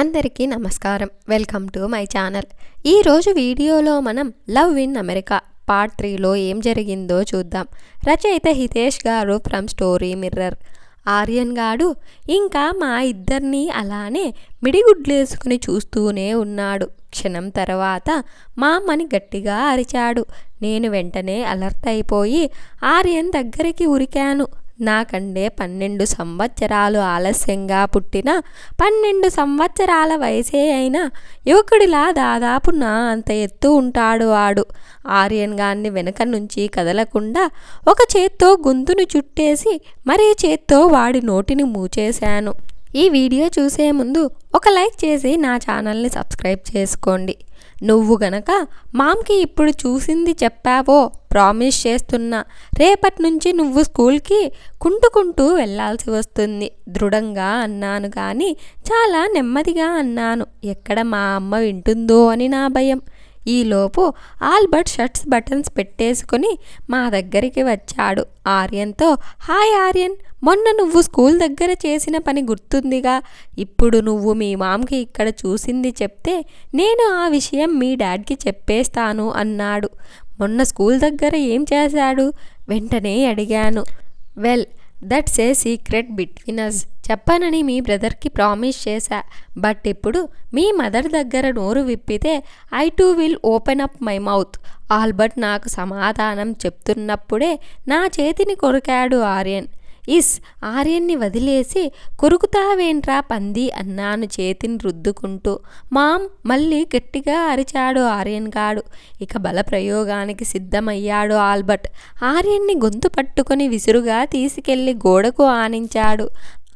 అందరికీ నమస్కారం. Welcome to my channel. ఈరోజు వీడియోలో మనం లవ్ ఇన్ అమెరికా పార్ట్ త్రీలో ఏం జరిగిందో చూద్దాం. రచయిత హితేష్ గారు ఫ్రమ్ స్టోరీ మిర్రర్. ఆర్యన్ గాడు ఇంకా మా ఇద్దరిని అలానే మిడిగుడ్లేసుకుని చూస్తూనే ఉన్నాడు. క్షణం తర్వాత మా అమ్మని గట్టిగా అరిచాడు. నేను వెంటనే అలర్ట్ అయిపోయి ఆర్యన్ దగ్గరికి ఉరికాను. నాకండే పన్నెండు సంవత్సరాలు ఆలస్యంగా పుట్టిన పన్నెండు సంవత్సరాల వయసే అయినా యువకుడిలా దాదాపు నా అంత ఎత్తు ఉంటాడు వాడు. ఆర్యన్ గాన్ని వెనక నుంచి కదలకుండా ఒక చేత్తో గొంతును చుట్టేసి మరే చేత్తో వాడి నోటిని మూచేశాను. ఈ వీడియో చూసే ముందు ఒక లైక్ చేసి నా ఛానల్ని సబ్స్క్రైబ్ చేసుకోండి. నువ్వు గనక మామ్కి ఇప్పుడు చూసింది చెప్పావో ప్రామిస్ చేస్తున్నా రేపటి నుంచి నువ్వు స్కూల్కి కుంటుకుంటూ వెళ్ళాల్సి వస్తుంది దృఢంగా అన్నాను కానీ చాలా నెమ్మదిగా అన్నాను. ఎక్కడ మా అమ్మ వింటుందో అని నా భయం. ఈలోపు ఆల్బర్ట్ షర్ట్స్ బటన్స్ పెట్టేసుకుని మా దగ్గరికి వచ్చాడు. ఆర్యన్తో హాయ్ ఆర్యన్ మొన్న నువ్వు స్కూల్ దగ్గర చేసిన పని గుర్తుందిగా. ఇప్పుడు నువ్వు మీ మామ్కి ఇక్కడ చూసింది చెప్తే నేను ఆ విషయం మీ డాడ్కి చెప్పేస్తాను అన్నాడు. మొన్న స్కూల్ దగ్గర ఏం చేశాడు? వెంటనే అడిగాను. Well that's a secret between us చెప్పనని మీ బ్రదర్కి ప్రామిస్ చేశా. బట్ ఇప్పుడు మీ మదర్ దగ్గర నోరు విప్పితే I too will open up my mouth. Albert నాకు సమాధానం చెప్తున్నప్పుడే నా చేతిని కొరికాడు ఆర్యన్. ఇస్ ఆర్యన్ని వదిలేసి కొరుకుతావేంట్రా పంది అన్నాను చేతిని రుద్దుకుంటూ. మామ్ మళ్ళీ గట్టిగా అరిచాడు ఆర్యన్ గాడు. ఇక బల ప్రయోగానికి సిద్ధమయ్యాడు ఆల్బర్ట్. ఆర్యన్ని గొంతు పట్టుకొని విసురుగా తీసుకెళ్ళి గోడకు ఆనించాడు.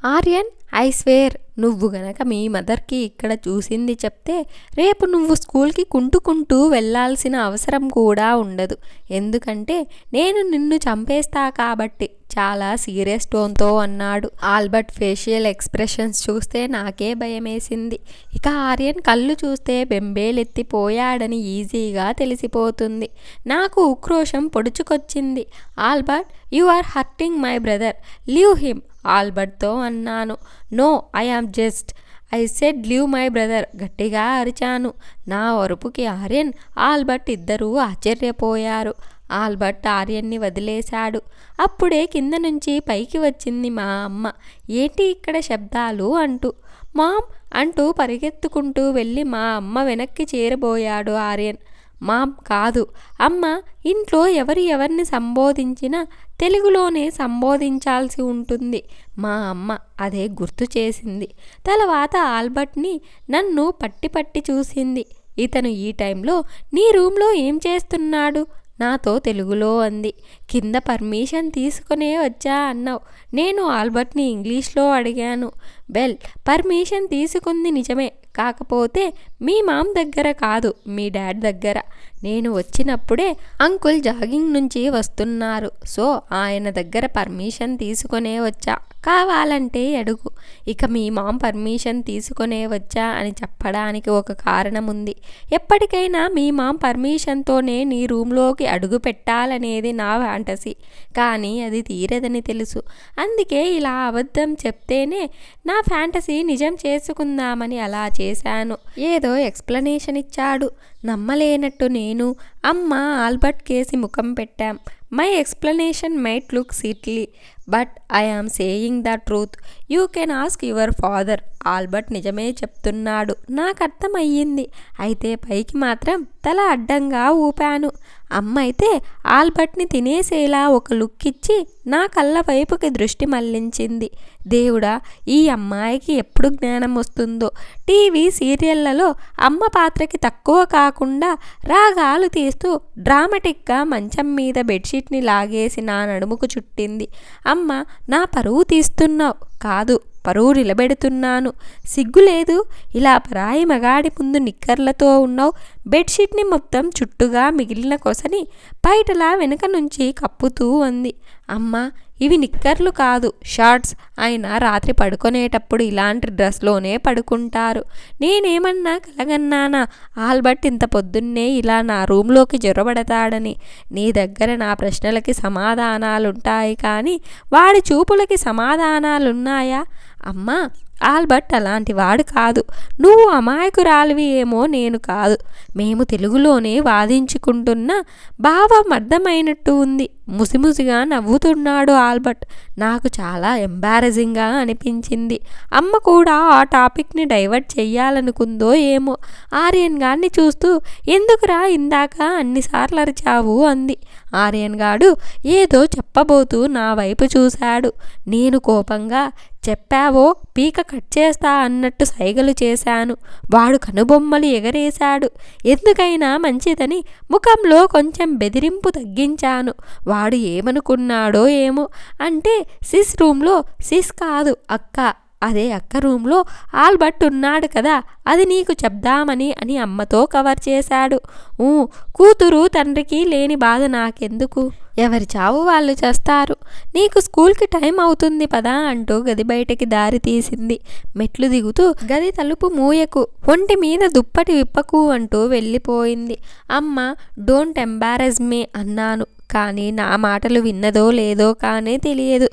ఆర్యన్ ఐ స్వేర్ నువ్వు గనక మీ మదర్కి ఇక్కడ చూసింది చెప్తే రేపు నువ్వు స్కూల్కి కుంటుకుంటూ వెళ్ళాల్సిన అవసరం కూడా ఉండదు. ఎందుకంటే నేను నిన్ను చంపేస్తా కాబట్టి చాలా సీరియస్ టోన్తో అన్నాడు. ఆల్బర్ట్ ఫేషియల్ ఎక్స్ప్రెషన్స్ చూస్తే నాకే భయమేసింది. ఇక ఆర్యన్ కళ్ళు చూస్తే బెంబేలెత్తిపోయాడని ఈజీగా తెలిసిపోతుంది. నాకు ఉక్రోషం పొడుచుకొచ్చింది. Albert you are hurting my brother. Leave him ఆల్బర్ట్తో అన్నాను. No I am just I said leave my brother గట్టిగా అరిచాను. నా వరుపుకి ఆర్యన్ ఆల్బర్ట్ ఇద్దరూ ఆశ్చర్యపోయారు. ఆల్బర్ట్ ఆర్యన్ని వదిలేశాడు. అప్పుడే కింద నుంచి పైకి వచ్చింది మా అమ్మ. ఏంటి ఇక్కడ శబ్దాలు అంటూ. మామ్ అంటూ పరిగెత్తుకుంటూ వెళ్ళి మా అమ్మ వెనక్కి చేరబోయాడు ఆర్యన్. మామ్ కాదు. అమ్మ ఇంట్లో ఎవరు ఎవరిని సంబోధించినా తెలుగులోనే సంబోధించాల్సి ఉంటుంది. మా అమ్మ అదే గుర్తు చేసింది. తర్వాత ఆల్బర్ట్ని నన్ను పట్టి పట్టి చూసింది. ఇతను ఈ టైంలో నీ రూమ్లో ఏం చేస్తున్నాడు? నాతో తెలుగులో అంది. కింద పర్మిషన్ తీసుకునే వచ్చా అన్నావు. నేను ఆల్బర్ట్ని ఇంగ్లీష్లో అడిగాను. వెల్ పర్మిషన్ తీసుకుంది నిజమే. కాకపోతే మీ మామ్ దగ్గర కాదు మీ డాడ్ దగ్గర. నేను వచ్చినప్పుడే అంకుల్ జాగింగ్ నుంచి వస్తున్నారు. సో ఆయన దగ్గర పర్మిషన్ తీసుకునే వచ్చా. కావాలంటే అడుగు. ఇక మీ మామ్ పర్మిషన్ తీసుకునే వచ్చా అని చెప్పడానికి ఒక కారణం ఉంది ఎప్పటికైనా మీ మామ్ పర్మిషన్తోనే నీ రూమ్లోకి అడుగు పెట్టాలనేది నా ఫ్యాంటసీ కానీ అది తీరదని తెలుసు. అందుకే ఇలా అబద్ధం చెప్తేనే నా ఫ్యాంటసీ నిజం చేసుకుందామని అలా చేశాను. ఏదో ఎక్స్ప్లెనేషన్ ఇచ్చాడు. నమ్మలేనట్టు నేను అమ్మ ఆల్బర్ట్ కేసి ముఖం పెట్టాం. My explanation might look silly but I am saying the truth you can ask your father Albert నిజమే చెప్తున్నాడు. నాకు అర్థమయ్యింది. అయితే పైకి మాత్రం తల అడ్డంగా ఊపాను. అమ్మ అయితే ఆల్బర్ట్ని తినేసేలా ఒక లుక్ ఇచ్చి నా కళ్ళ వైపుకి దృష్టి మళ్ళించింది దేవుడా ఈ అమ్మాయికి ఎప్పుడు జ్ఞానం వస్తుందో? టీవీ సీరియళ్ళలో అమ్మ పాత్రకి తక్కువ కాకుండా రాగాలు తీస్తూ డ్రామాటిక్గా మంచం మీద బెడ్షీట్ని లాగేసి నా నడుముకు చుట్టింది. అమ్మ నా పరువు తీస్తున్నావు. కాదు పరువు నిలబెడుతున్నాను. సిగ్గు లేదు. ఇలా పరాయి మగాడి ముందు నిక్కర్లతో ఉన్నావు. బెడ్షీట్ని మొత్తం చుట్టుగా మిగిలిన కొసని బయటలా వెనక నుంచి కప్పుతూ ఉంది. అమ్మ ఇవి నిక్కర్లు కాదు. షార్ట్స్. ఆయన రాత్రి పడుకునేటప్పుడు ఇలాంటి డ్రెస్లోనే పడుకుంటారు. నేనేమన్నా కలగన్నానా? ఆల్బర్ట్ ఇంత పొద్దున్నే ఇలా నా రూమ్లోకి జొరబడతాడని. నీ దగ్గర నా ప్రశ్నలకి సమాధానాలుంటాయి కానీ వాడి చూపులకి సమాధానాలున్నాయా? అమ్మా ఆల్బర్ట్ అలాంటి వాడు కాదు. నువ్వు అమాయకురాలివి ఏమో నేను కాదు. మేము తెలుగులోనే వాదించుకుంటున్న భావం అర్థమైనట్టు ఉంది. ముసిముసిగా నవ్వుతున్నాడు ఆల్బర్ట్. నాకు చాలా ఎంబారజింగ్గా అనిపించింది. అమ్మ కూడా ఆ టాపిక్ని డైవర్ట్ చెయ్యాలనుకుందో ఏమో. ఆర్యన్ గారిని చూస్తూ ఎందుకురా ఇందాక అన్నిసార్లు అరిచావు? అంది. ఆర్యన్ గాడు ఏదో చెప్పబోతూ నా వైపు చూశాడు. నేను కోపంగా చెప్పావో పీక కట్ చేస్తా అన్నట్టు సైగలు చేశాను. వాడు కనుబొమ్మలు ఎగరేశాడు. ఎందుకైనా మంచిదని ముఖంలో కొంచెం బెదిరింపు తగ్గించాను. వాడు ఏమనుకున్నాడో ఏమో. అంటే సిస్ రూమ్లో సిస్ కాదు అక్క. అదే అక్క రూమ్లో ఆల్బర్ట్ ఉన్నాడు కదా అది నీకు చెప్దామని అని అమ్మతో కవర్ చేశాడు. ఊ కూతురు తండ్రికి లేని బాధ నాకెందుకు? ఎవరి చావు వాళ్ళు చేస్తారు? నీకు స్కూల్కి టైం అవుతుంది పదా అంటూ గది బయటకి దారి తీసింది. మెట్లు దిగుతూ గది తలుపు మూయకు ఒంటి మీద దుప్పటి విప్పకు అంటూ వెళ్ళిపోయింది. అమ్మ డోంట్ ఎంబారెజ్ మీ అన్నాను. కానీ నా మాటలు విన్నదో లేదో కానీ తెలియదు.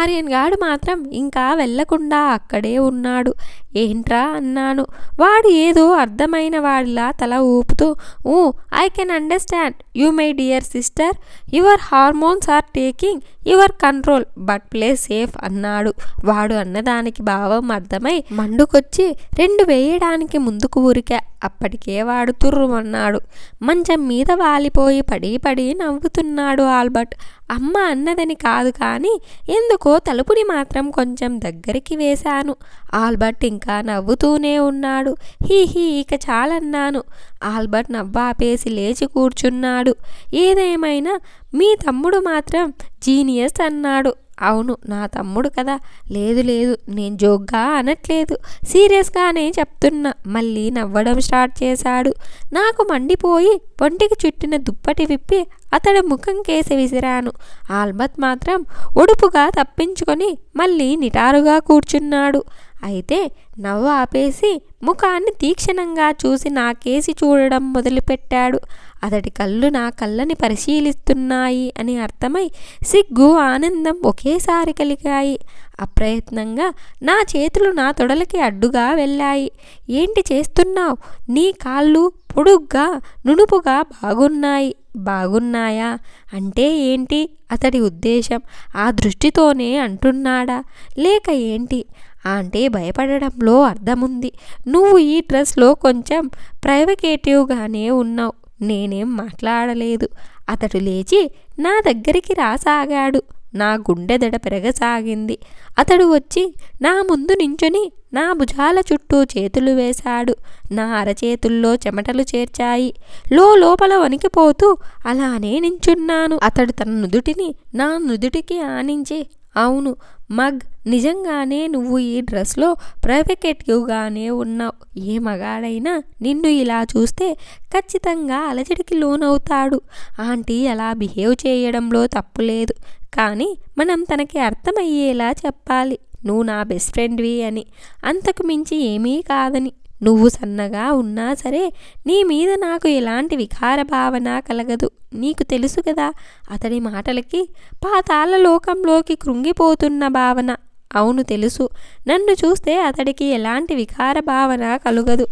ఆర్యన్ గాడు మాత్రం ఇంకా వెళ్ళకుండా అక్కడే ఉన్నాడు. ఏంట్రా అన్నాను. వాడు ఏదో అర్థమైన వాడిలా తల ఊపుతూ ఊ I can understand you my dear sister your hormones are taking your control but play safe అన్నాడు. వాడు అన్నదానికి భావం అర్థమై మండుకొచ్చి రెండు వేయడానికి ముందుకు ఊరికా. అప్పటికే వాడు తుర్రుమన్నాడు. మంచం మీద వాలిపోయి పడి పడి నవ్వుతున్నాడు ఆల్బర్ట్. అమ్మ అన్నదని కాదు కానీ ఎందుకో తలుపుని మాత్రం కొంచెం దగ్గరికి వేశాను. ఆల్బర్ట్ ఇంకా నవ్వుతూనే ఉన్నాడు. హీ హీ ఇక చాలన్నాను. ఆల్బర్ట్ నవ్వాపేసి లేచి కూర్చున్నాడు. ఏదేమైనా మీ తమ్ముడు మాత్రం జీనియస్ అన్నాడు. అవును నా తమ్ముడు కదా. లేదు లేదు నేను జోక్గా అనట్లేదు. సీరియస్గానే చెప్తున్నా. మళ్ళీ నవ్వడం స్టార్ట్ చేశాడు. నాకు మండిపోయి ఒంటికి చుట్టిన దుప్పటి విప్పి అతడి ముఖం కేసి విసిరాను. ఆల్బత్ మాత్రం ఒడుపుగా తప్పించుకొని మళ్ళీ నిటారుగా కూర్చున్నాడు. అయితే నవ్వు ఆపేసి ముఖాన్ని తీక్షణంగా చూసి నాకేసి చూడడం మొదలుపెట్టాడు. అతడి కళ్ళు నా కళ్ళని పరిశీలిస్తున్నాయి అని అర్థమై సిగ్గు ఆనందం ఒకేసారి కలిగాయి. అప్రయత్నంగా నా చేతులు నా తొడలకి అడ్డుగా వెళ్ళాయి. ఏంటి చేస్తున్నావు? నీ కాళ్ళు పొడుగ్గా నునుపుగా బాగున్నాయి. బాగున్నాయా? అంటే ఏంటి? అతడి ఉద్దేశం ఆ దృష్టితోనే అంటున్నాడా? లేక ఏంటి? అంటే భయపడడంలో అర్థముంది. నువ్వు ఈ డ్రెస్లో కొంచెం ప్రైవకేటివ్గానే ఉన్నావు. నేనేం మాట్లాడలేదు. అతడు లేచి నా దగ్గరికి రాసాగాడు. నా గుండె దడ పెరగసాగింది. అతడు వచ్చి నా ముందు నించుని నా భుజాల చుట్టూ చేతులు వేశాడు. నా అరచేతుల్లో చెమటలు చేర్చాయి. లో లోపల వణికిపోతూ అలానే నించున్నాను. అతడు తన నుదుటిని నా నుదుటికి ఆనించి అవును మగ్ నిజంగానే నువ్వు ఈ డ్రెస్లో ప్రైవకేటివ్గానే ఉన్నావు. ఏ మగాడైనా నిన్ను ఇలా చూస్తే ఖచ్చితంగా అలజడికి లోనవుతాడు. ఆంటీ అలా బిహేవ్ చేయడంలో తప్పులేదు కానీ మనం తనకి అర్థమయ్యేలా చెప్పాలి. నువ్వు నా బెస్ట్ ఫ్రెండ్వి అని. అంతకు మించి ఏమీ కాదని. నువ్వు సన్నగా ఉన్నా సరే నీ మీద నాకు ఎలాంటి వికార భావన కలగదు. నీకు తెలుసు కదా అతడి మాటలకి పాతాల లోకంలోకి కృంగిపోతున్న భావన. అవును తెలుసు. నన్ను చూస్తే అతడికి ఎలాంటి వికార భావన కలుగదు.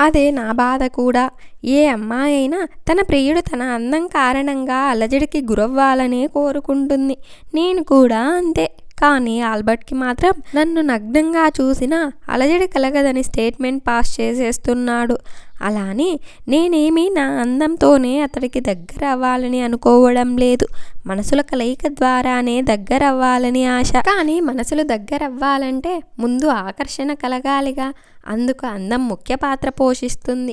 అదే నా బాధ కూడా. ఏ అమ్మాయి అయినా తన ప్రియుడు తన అందం కారణంగా అలజడికి గురవ్వాలనే కోరుకుంటుంది. నేను కూడా అంతే. కానీ ఆల్బర్ట్కి మాత్రం నన్ను నగ్నంగా చూసిన అలజడి కలగదని స్టేట్మెంట్ పాస్ చేసేస్తున్నాడు. అలానే నేనేమీ నా అందంతోనే అతడికి దగ్గర అవ్వాలని అనుకోవడం లేదు. మనసుల కలయిక ద్వారానే దగ్గర అవ్వాలని ఆశ. కానీ మనసులు దగ్గర అవ్వాలంటే ముందు ఆకర్షణ కలగాలిగా. అందుకు అందం ముఖ్య పాత్ర పోషిస్తుంది.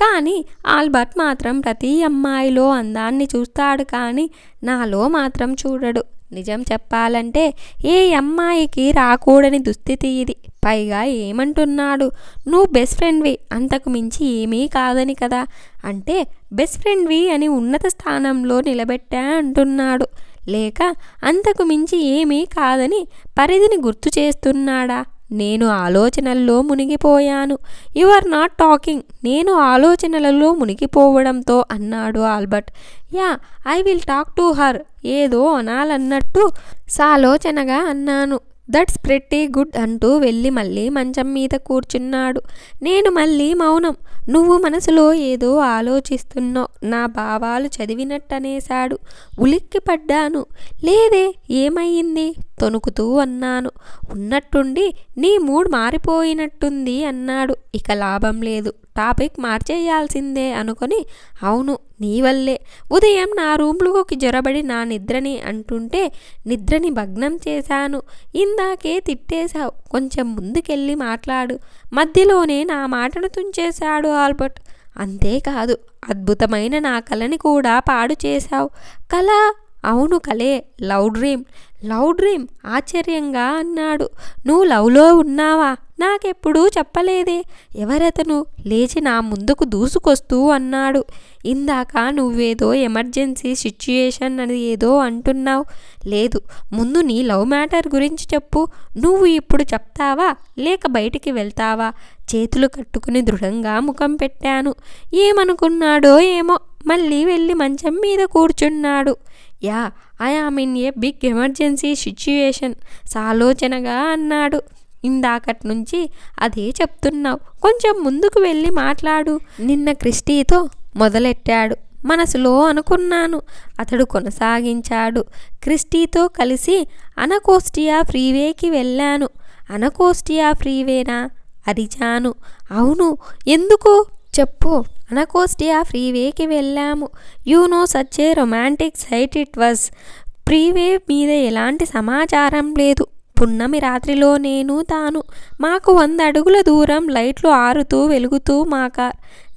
కానీ ఆల్బర్ట్ మాత్రం ప్రతి అమ్మాయిలో అందాన్ని చూస్తాడు కానీ నాలో మాత్రం చూడడు. నిజం చెప్పాలంటే ఏ అమ్మాయికి రాకూడని దుస్థితి ఇది. పైగా ఏమంటున్నాడు? నువ్వు బెస్ట్ ఫ్రెండ్వి అంతకు మించి ఏమీ కాదని కదా. అంటే బెస్ట్ ఫ్రెండ్వి అని ఉన్నత స్థానంలో నిలబెట్టా అంటున్నాడు. లేక అంతకు మించి ఏమీ కాదని పరిధిని గుర్తు చేస్తున్నాడా? నేను ఆలోచనల్లో మునిగిపోయాను. యు ఆర్ నాట్ టాకింగ్ నేను ఆలోచనలలో మునిగిపోవడంతో అన్నాడు Albert. Yeah I will talk to her. ఏదో అనాలన్నట్టు సాలోచనగా అన్నాను. దట్స్ ప్రెట్టి గుడ్ అంటూ వెళ్ళి మళ్ళీ మంచం మీద కూర్చున్నాడు. నేను మళ్ళీ మౌనం. నువ్వు మనసులో ఏదో ఆలోచిస్తున్నావు నా భావాలు చదివినట్టనేశాడు. ఉలిక్కి పడ్డాను. లేదే ఏమయ్యింది? తొణుకుతూ అన్నాను. ఉన్నట్టుండి నీ మూడ్ మారిపోయినట్టుంది అన్నాడు. ఇక లాభం లేదు. టాపిక్ మార్చేయాల్సిందే అనుకొని అవును నీ వల్లే. ఉదయం నా రూమ్లోకి జొరబడి నా నిద్రని అంటుంటే నిద్రని భగ్నం చేశాను. ఇందాకే తిట్టేశావు. కొంచెం ముందుకెళ్ళి మాట్లాడు. మధ్యలోనే నా మాటను తుంచేశాడు ఆల్బర్ట్. అంతేకాదు అద్భుతమైన నా కళని కూడా పాడు చేశావు. కళ? అవును కలే లవ్ డ్రీమ్. Love dream? ఆశ్చర్యంగా అన్నాడు. నువ్వు లవ్లో ఉన్నావా? నాకెప్పుడూ చెప్పలేదే. ఎవరతను లేచి నా ముందుకు దూసుకొస్తూ అన్నాడు. ఇందాక నువ్వేదో ఎమర్జెన్సీ సిచ్యుయేషన్ అని ఏదో అంటున్నావు. లేదు ముందు నీ లవ్ మ్యాటర్ గురించి చెప్పు. నువ్వు ఇప్పుడు చెప్తావా? లేక బయటికి వెళ్తావా? చేతులు కట్టుకుని దృఢంగా ముఖం పెట్టాను. ఏమనుకున్నాడో ఏమో మళ్ళీ వెళ్ళి మంచం మీద కూర్చున్నాడు. Yeah I am in a big emergency situation సాలోచనగా అన్నాడు. ఇందాకటి నుంచి అదే చెప్తున్నావు. కొంచెం ముందుకు వెళ్ళి మాట్లాడు. నిన్న క్రిస్టీతో మొదలెట్టాడు. మనసులో అనుకున్నాను. అతడు కొనసాగించాడు. క్రిస్టీతో కలిసి అనకోస్టియా ఫ్రీవేకి వెళ్ళాను. అనకోస్టియా ఫ్రీవేనా? అరిచాను. అవును. ఎందుకు? చెప్పు. అనకోస్టియా ఫ్రీవేకి వెళ్ళాము. You know such a romantic site it was freeway మీద ఎలాంటి సమాచారం లేదు. పున్నమి రాత్రిలో నేను తాను. మాకు వంద అడుగుల దూరం లైట్లు ఆరుతూ వెలుగుతూ మా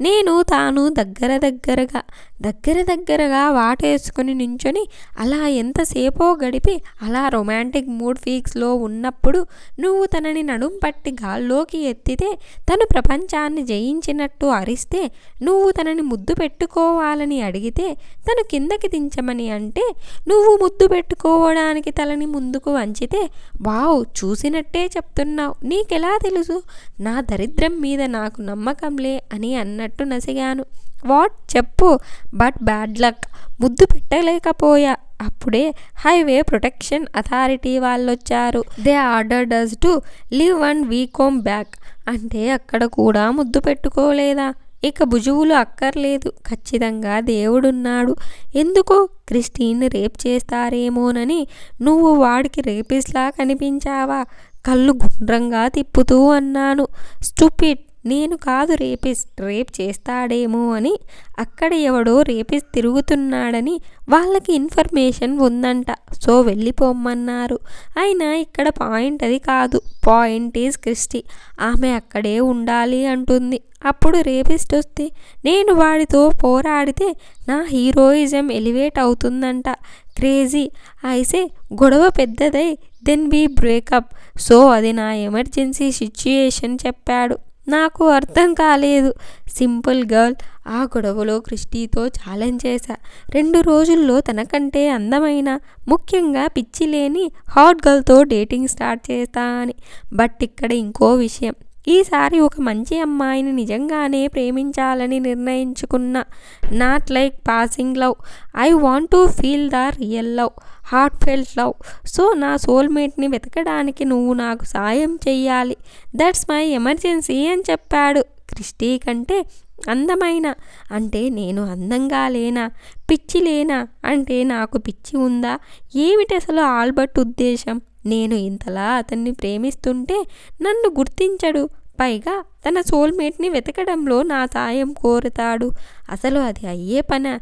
నేను తాను దగ్గర దగ్గరగా దగ్గర దగ్గరగా వాటేసుకుని నించొని అలా ఎంతసేపో గడిపి అలా రొమాంటిక్ మూడ్ ఫీక్స్లో ఉన్నప్పుడు నువ్వు తనని నడుం పట్టి గాల్లోకి ఎత్తితే తను ప్రపంచాన్ని జయించినట్టు అరిస్తే నువ్వు తనని ముద్దు పెట్టుకోవాలని అడిగితే తను కిందకి దించమని అంటే నువ్వు ముద్దు పెట్టుకోవడానికి తలని ముందుకు వంచితే వావ్ చూసినట్టే చెప్తున్నావు. నీకెలా తెలుసు? నా దరిద్రం మీద నాకు నమ్మకంలే అని అన్నట్టు నసిగాను. వాట్? చెప్పు. But bad luck. ముద్దు పెట్టలేకపోయా. అప్పుడే highway protection authority వాళ్ళొచ్చారు. They ordered us to leave one week home back. అంటే అక్కడ కూడా ముద్దు పెట్టుకోలేదా? ఇక భుజువులు అక్కర్లేదు. ఖచ్చితంగా దేవుడున్నాడు. ఎందుకో క్రిస్టీన్ రేప్ చేస్తారేమోనని నువ్వు వాడికి రేపిస్లా కనిపించావా? కళ్ళు గుండ్రంగా తిప్పుతూ అన్నాను. స్టూపిడ్. నేను కాదు రేపిస్ట్ రేప్ చేస్తాడేమో అని అక్కడ ఎవడో రేపిస్ట్ తిరుగుతున్నాడని వాళ్ళకి ఇన్ఫర్మేషన్ ఉందంట. సో వెళ్ళిపోమ్మన్నారు. అయినా ఇక్కడ పాయింట్ అది కాదు. Point is Christie. ఆమె అక్కడే ఉండాలి అంటుంది. అప్పుడు రేపిస్ట్ వస్తే నేను వాడితో పోరాడితే నా హీరోయిజం ఎలివేట్ అవుతుందంట. క్రేజీ. అయితే గొడవ పెద్దదై దెన్ బీ బ్రేకప్. సో అది నా ఎమర్జెన్సీ సిచ్యుయేషన్ చెప్పాడు. నాకు అర్థం కాలేదు. సింపుల్ గర్ల్ ఆ గొడవలో క్రిస్టీతో ఛాలెంజ్ చేశా. రెండు రోజుల్లో తనకంటే అందమైన ముఖ్యంగా పిచ్చి లేని హాట్ గర్ల్తో డేటింగ్ స్టార్ట్ చేస్తా అని బట్ ఇక్కడ ఇంకో విషయం. ఈసారి ఒక మంచి అమ్మాయిని నిజంగానే ప్రేమించాలని నిర్ణయించుకున్న not like passing love. I want to feel the real love heartfelt love. So నా సోల్మేట్ని వెతకడానికి నువ్వు నాకు సాయం చెయ్యాలి. దట్స్ మై ఎమర్జెన్సీ అని చెప్పాడు. క్రిస్టీ కంటే అందమైన అంటే నేను అందంగా లేనా పిచ్చి లేనా అంటే నాకు పిచ్చి ఉందా? ఏమిటి అసలు ఆల్బర్ట్ ఉద్దేశం? నేను ఇంతలా అతన్ని ప్రేమిస్తుంటే నన్ను గుర్తించడు. పైగా తన సోల్మేట్ని వెతకడంలో నా సాయం కోరుతాడు. అసలు అది అయ్యే పన.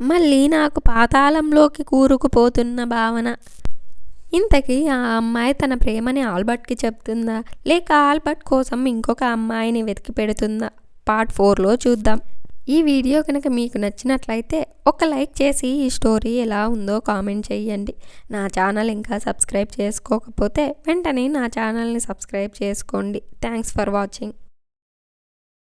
మళ్ళీ నాకు పాతాళంలోకి కూరుకుపోతున్న భావన. ఇంతకీ ఆ అమ్మాయి తన ప్రేమని ఆల్బర్ట్కి చెప్తుందా? లేక ఆల్బర్ట్ కోసం ఇంకొక అమ్మాయిని వెతికి పెడుతుందా? పార్ట్ ఫోర్లో చూద్దాం. ఈ వీడియో కనుక మీకు నచ్చినట్లయితే ఒక లైక్ చేసి ఈ స్టోరీ ఎలా ఉందో కామెంట్ చేయండి. నా ఛానల్ ఇంకా సబ్స్క్రైబ్ చేసుకోకపోతే వెంటనే నా ఛానల్ని సబ్స్క్రైబ్ చేసుకోండి. Thanks for watching.